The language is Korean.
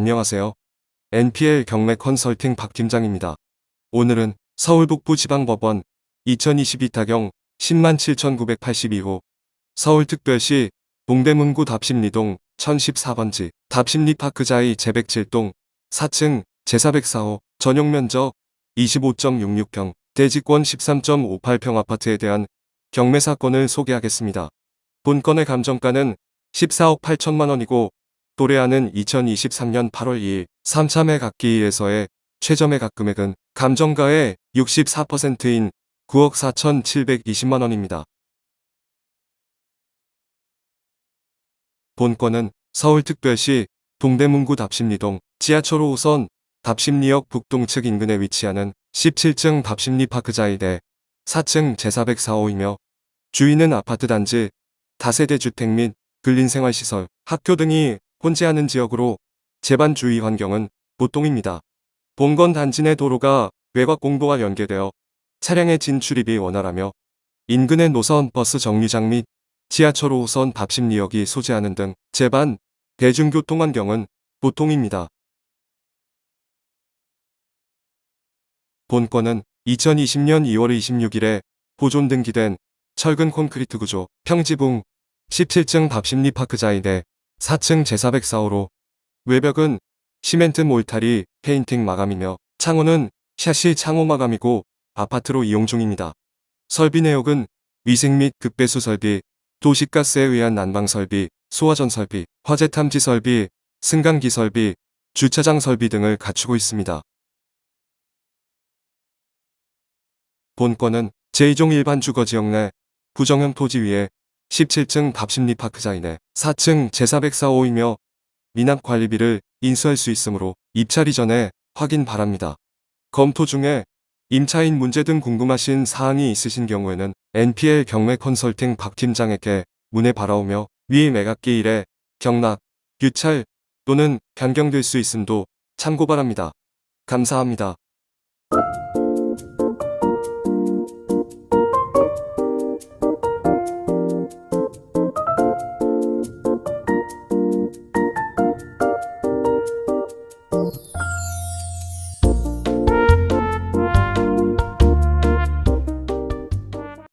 안녕하세요. NPL 경매 컨설팅 박 팀장입니다. 오늘은 서울 북부 지방법원 2022 타경 107,982호 서울특별시 동대문구 답심리동 1014번지 답심리파크자이 제107동 4층 제404호 전용면적 25.66평 대지권 13.58평 아파트에 대한 경매 사건을 소개하겠습니다. 본건의 감정가는 14억 8천만 원이고 도래하는 2023년 8월 2일 3차 매각기일에서의 최저 매각 금액은 감정가의 64%인 9억 4,720만 원입니다. 본건은 서울특별시 동대문구 답심리동 지하철 5호선 답심리역 북동측 인근에 위치하는 17층 답심리 파크자이대 4층 제404호이며 주인은 아파트 단지, 다세대 주택 및 근린생활시설, 학교 등이 혼재하는 지역으로 재반 주위 환경은 보통입니다. 본건 단지 내 도로가 외곽 공도와 연계되어 차량의 진출입이 원활하며 인근의 노선 버스 정류장 및 지하철 5호선 답심리역이 소재하는 등 재반 대중교통 환경은 보통입니다. 본건은 2020년 2월 26일에 보존 등기된 철근 콘크리트 구조 평지붕 17층 답심리 파크자이대 4층 제404호로 외벽은 시멘트 몰타리 페인팅 마감이며 창호는 샤시 창호 마감이고 아파트로 이용 중입니다. 설비 내역은 위생 및 급배수 설비, 도시가스에 의한 난방 설비, 소화전 설비, 화재 탐지 설비, 승강기 설비, 주차장 설비 등을 갖추고 있습니다. 본건은 제2종 일반 주거지역 내 부정형 토지 위에 17층 답심리파크자이내 4층 제404호이며 미납 관리비를 인수할 수 있으므로 입찰 이 전에 확인 바랍니다. 검토 중에 임차인 문제 등 궁금하신 사항이 있으신 경우에는 NPL 경매 컨설팅 박 팀장에게 문의 바라오며 위 매각기 일에 경락, 유찰 또는 변경될 수 있음도 참고 바랍니다. 감사합니다.